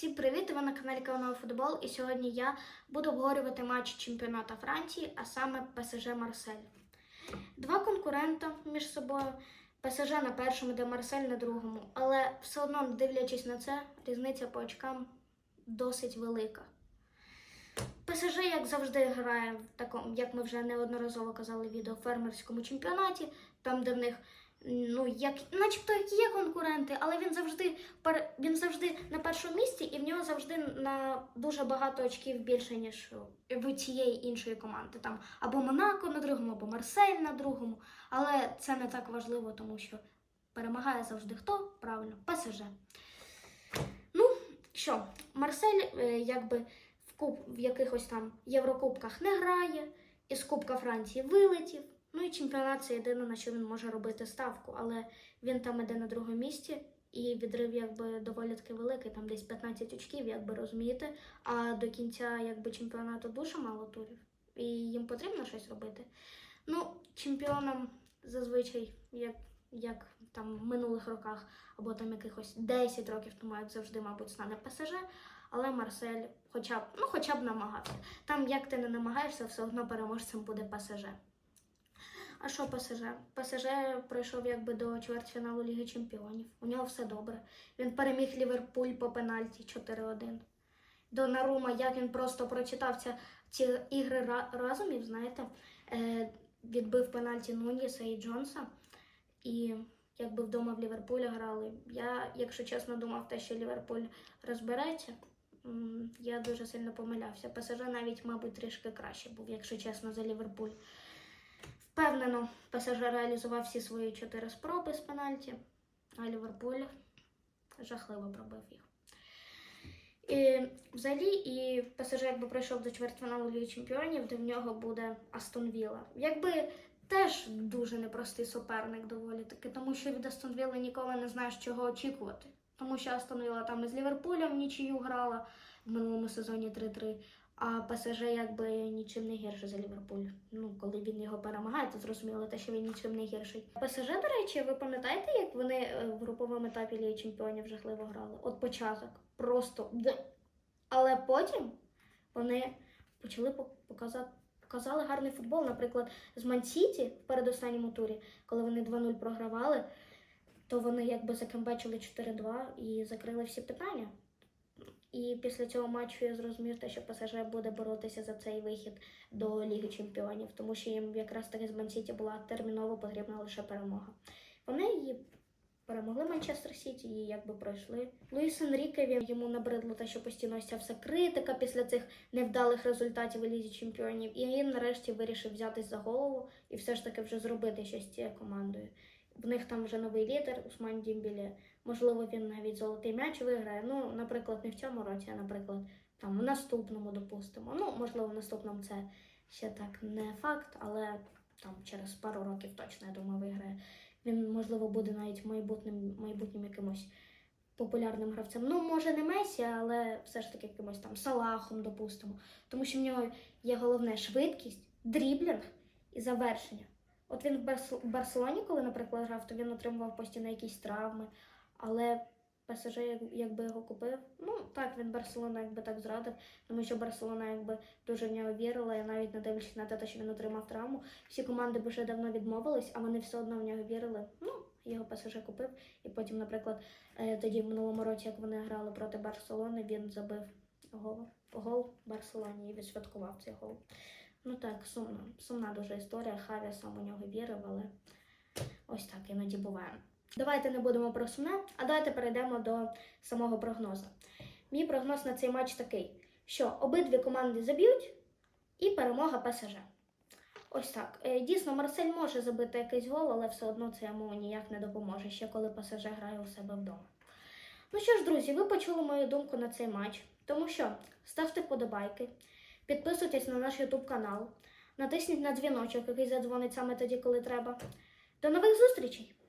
Всім привіт! Ви на каналі Канал Футбол. І сьогодні я буду обговорювати матч чемпіонату Франції, а саме ПСЖ Марсель. Два конкурента між собою. ПСЖ на першому, де Марсель на другому. Але все одно, дивлячись на це, різниця по очкам досить велика. ПСЖ, як завжди, грає в такому, як ми вже неодноразово казали в відео, фермерському чемпіонаті, там, де в них ну, як, начебто як є конкуренти, але він завжди він завжди на першому місці, і в нього завжди на дуже багато очків більше, ніж в цієї іншої команди. Там або Монако на другому, або Марсель на другому. Але це не так важливо, тому що перемагає завжди хто? Правильно, ПСЖ. Ну, що, Марсель, е, якби в, куб, в якихось там Єврокубках не грає, із Кубка Франції вилетів. Ну і чемпіонат це єдине, на що він може робити ставку, але він там іде на другому місці, і відрив якби доволі таки великий, там десь 15 очків, якби розумієте. А до кінця якби чемпіонату дуже мало турів, і їм потрібно щось робити. Ну, чемпіоном зазвичай, як, як там в минулих роках, або там якихось 10 років тому, як завжди, мабуть, стане ПСЖ. Але Марсель хоча б, ну, хоча б намагався. Там, як ти не намагаєшся, все одно переможцем буде ПСЖ. А що ПСЖ? ПСЖ пройшов якби до чвертьфіналу Ліги Чемпіонів. У нього все добре. Він переміг Ліверпуль по пенальті 4-1. Донарума, як він просто прочитав ця, ці ігри ра- разумів, знаєте, е, відбив пенальті Нуніса і Джонса. І якби вдома в Ліверпулі грали. Я, якщо чесно, думав те, що Ліверпуль розбереться. Я дуже сильно помилявся. ПСЖ навіть, мабуть, трішки краще був, якщо чесно, за Ліверпуль. Впевнено, ПСЖ реалізував всі свої чотири спроби з пенальті, а Ліверпуль жахливо пробив їх. І взагалі, і ПСЖ якби пройшов до чвертьфіналу Ліги Чемпіонів, де в нього буде Астон Вілла. Якби теж дуже непростий суперник доволі таки, тому що від Астон Вілли ніколи не знаєш, чого очікувати. Тому що Астон Вілла там із Ліверпулем нічию грала в минулому сезоні 3-3. А ПСЖ якби нічим не гірше за Ліверпуль. Ну, коли він його перемагає, то зрозуміло те, що він нічим не гірший. ПСЖ, до речі, ви пам'ятаєте, як вони е, в груповому етапі Ліги Чемпіонів жахливо грали? От початок. Просто. Але потім вони почали показати. Показали гарний футбол, наприклад, з Мансіті в передостанньому турі, коли вони 2-0 програвали, то вони якби закембечили 4-2 і закрили всі питання. І після цього матчу я зрозумів, що ПСЖ буде боротися за цей вихід до Ліги Чемпіонів, тому що їм якраз таки з Мансіті була терміново потрібна лише перемога. Вони її перемогли Манчестер Сіті і якби пройшли. Луїс Енріке він йому набридло те, що постійно ця вся критика після цих невдалих результатів у Лізі Чемпіонів. І він нарешті вирішив взятись за голову і все ж таки вже зробити щось з цією командою. В них там вже новий лідер Усман Дімбілі. Можливо, він навіть золотий м'яч виграє. Ну, наприклад, не в цьому році, а наприклад, там в наступному, допустимо. Ну, можливо, в наступному це ще так не факт, але там через пару років точно, я думаю, виграє. Він, можливо, буде навіть майбутнім, майбутнім якимось популярним гравцем. Ну, може, не Месі, але все ж таки якимось там Салахом, допустимо. Тому що в нього є головне швидкість, дріблінг і завершення. От він в Барс- Барселоні, коли, наприклад, грав, то він отримував постійно якісь травми. Але ПСЖ якби його купив. Ну так, він Барселону якби так зрадив, тому що Барселона якби дуже в нього вірила, і навіть не дивлячись на те, що він отримав травму. Всі команди б вже давно відмовились, а вони все одно в нього вірили. Ну, його ПСЖ купив. І потім, наприклад, е, тоді в минулому році, як вони грали проти Барселони, він забив гол, гол Барселоні і відсвяткував цей гол. Ну так, сумно. Сумна дуже історія. Хаві сам у нього вірив, але ось так іноді буває. Давайте не будемо про сумне, а давайте перейдемо до самого прогнозу. Мій прогноз на цей матч такий, що обидві команди заб'ють і перемога ПСЖ. Ось так. Е, Дійсно, Марсель може забити якийсь гол, але все одно це йому ніяк не допоможе, ще коли ПСЖ грає у себе вдома. Ну що ж, друзі, ви почули мою думку на цей матч. Тому що ставте вподобайки, підписуйтесь на наш YouTube канал, натисніть на дзвіночок, який задзвонить саме тоді, коли треба. До нових зустрічей!